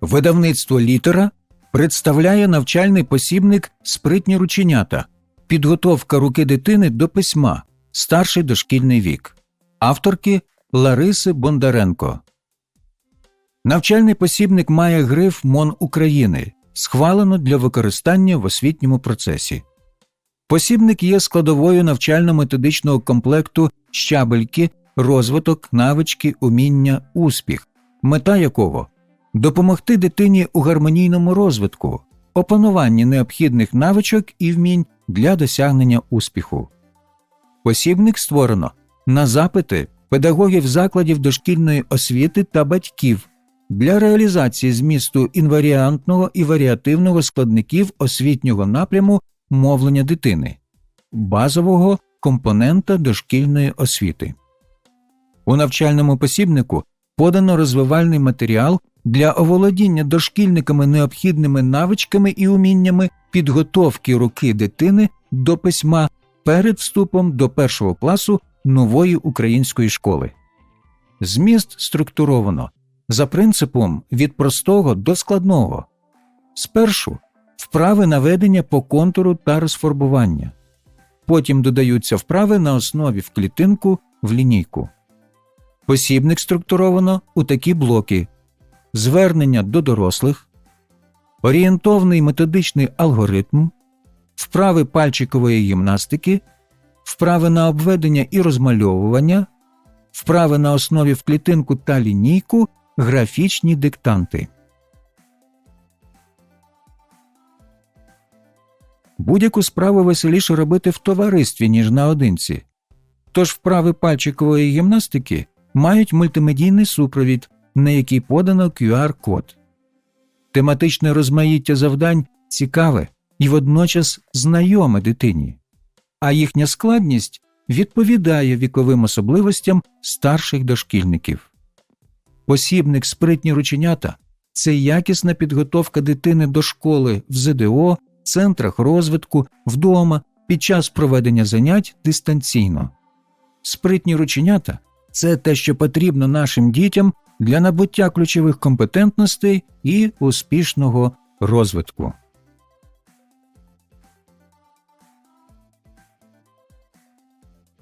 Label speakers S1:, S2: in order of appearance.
S1: Видавництво літера представляє навчальний посібник Спритні рученята, підготовка руки дитини до письма, старший дошкільний вік, авторки Лариси Бондаренко. Навчальний посібник має гриф МОН України, схвалено для використання в освітньому процесі. Посібник є складовою навчально-методичного комплекту щабельки, розвиток, навички, уміння, успіх, мета якого допомогти дитині у гармонійному розвитку, опануванні необхідних навичок і вмінь для досягнення успіху. Посібник створено на запити педагогів закладів дошкільної освіти та батьків для реалізації змісту інваріантного і варіативного складників освітнього напряму мовлення дитини, базового компонента дошкільної освіти. У навчальному посібнику подано розвивальний матеріал для оволодіння дошкільниками необхідними навичками і уміннями підготовки руки дитини до письма перед вступом до першого класу нової української школи. Зміст структуровано за принципом від простого до складного. Спершу вправи наведення по контуру та розфарбування. Потім додаються вправи на основі в клітинку в лінійку. Посібник структуровано у такі блоки: звернення до дорослих, орієнтовний методичний алгоритм, вправи пальчикової гімнастики, вправи на обведення і розмальовування, вправи на основі в клітинку та лінійку, графічні диктанти. Будь-яку справу веселіше робити в товаристві, ніж наодинці. Тож вправи пальчикової гімнастики мають мультимедійний супровід, на який подано QR-код. Тематичне розмаїття завдань цікаве і водночас знайоме дитині, а їхня складність відповідає віковим особливостям старших дошкільників. Посібник спритні рученята це якісна підготовка дитини до школи в ЗДО, центрах розвитку, вдома під час проведення занять дистанційно. Спритні рученята це те, що потрібно нашим дітям для набуття ключових компетентностей і успішного розвитку.